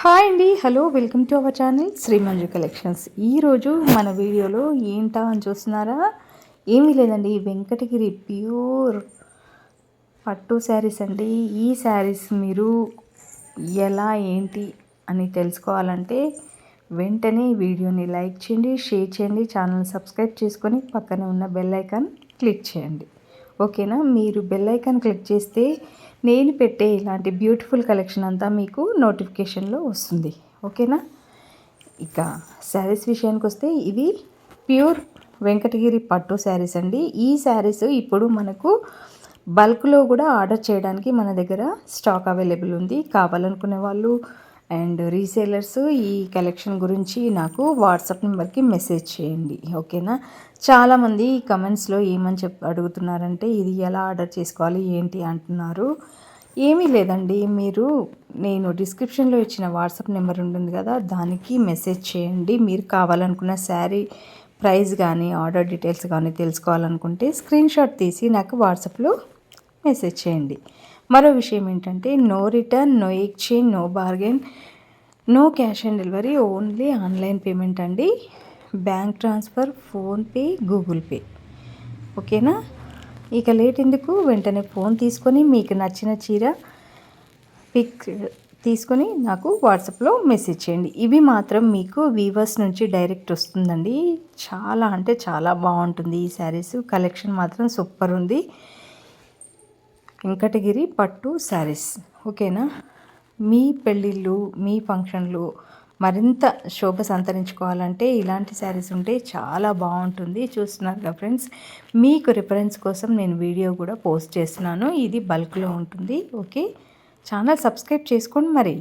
Hi అండి. Hello welcome to our channel Shri Manju collections ఈరోజు మన వీడియోలో ఏంటా అని చూస్తున్నారా? ఏమీ లేదండి. వెంకటగిరి ప్యూర్ పట్టు శారీస్ అండి. ఈ శారీస్ మీరు ఎలా ఏంటి అని తెలుసుకోవాలంటే వెంటనే వీడియోని లైక్ చేయండి షేర్ చేయండి ఛానల్ సబ్స్క్రైబ్ చేసుకొని పక్కనే ఉన్న బెల్ ఐకాన్ క్లిక్ చేయండి. ఓకేనా? మీరు బెల్ ఐకాన్ క్లిక్ చేస్తే నేను పెట్టే ఇలాంటి బ్యూటిఫుల్ కలెక్షన్ అంతా మీకు నోటిఫికేషన్లో వస్తుంది. ఓకేనా? ఇక శారీస్ విషయానికి వస్తే ఇవి ప్యూర్ వెంకటగిరి పట్టు శారీస్ అండి. ఈ శారీస్ ఇప్పుడు మనకు బల్క్లో కూడా ఆర్డర్ చేయడానికి మన దగ్గర స్టాక్ అవైలబుల్ ఉంది. కావాలనుకునే వాళ్ళు అండ్ రీసేలర్స్ ఈ కలెక్షన్ గురించి నాకు వాట్సాప్ నెంబర్కి మెసేజ్ చేయండి ఓకేనా? చాలామంది కమెంట్స్లో ఏమని చెప్ అడుగుతున్నారంటే ఇది ఎలా ఆర్డర్ చేసుకోవాలి ఏంటి అంటున్నారు. ఏమీ లేదండి మీరు నేను డిస్క్రిప్షన్లో ఇచ్చిన వాట్సాప్ నెంబర్ ఉంటుంది కదా దానికి మెసేజ్ చేయండి. మీరు కావాలనుకున్న శారీ ప్రైస్ కానీ ఆర్డర్ డీటెయిల్స్ కానీ తెలుసుకోవాలనుకుంటే స్క్రీన్ షాట్ తీసి నాకు వాట్సాప్లో మెసేజ్ చేయండి. మరో విషయం ఏంటంటే no return no exchange no bargain no cash on delivery only online payment అండి. Bank transfer PhonePe Google Pay ఓకేనా ఇక లేట్ ఎందుకు? వెంటనే ఫోన్ తీసుకొని మీకు నచ్చిన చీర పిక్ తీసుకొని నాకు వాట్సాప్లో మెసేజ్ చేయండి. ఇవి మాత్రం మీకు వీవర్స్ నుంచి డైరెక్ట్ వస్తుందండి. చాలా అంటే చాలా బాగుంటుంది ఈ శారీస్ కలెక్షన్ మాత్రం సూపర్ ఉంది. వెంకటగిరి పట్టు శారీస్. ఓకేనా? మీ పెళ్ళిళ్ళు మీ ఫంక్షన్లు మరింత శోభ సంతరించుకోవాలంటే ఇలాంటి శారీస్ ఉంటే చాలా బాగుంటుంది. చూస్తున్నారు కదా ఫ్రెండ్స్? మీకు రిఫరెన్స్ కోసం నేను వీడియో కూడా పోస్ట్ చేస్తున్నాను. ఇది బల్క్లో ఉంటుంది. ఓకే? ఛానల్ సబ్స్క్రైబ్ చేసుకోండి మరి.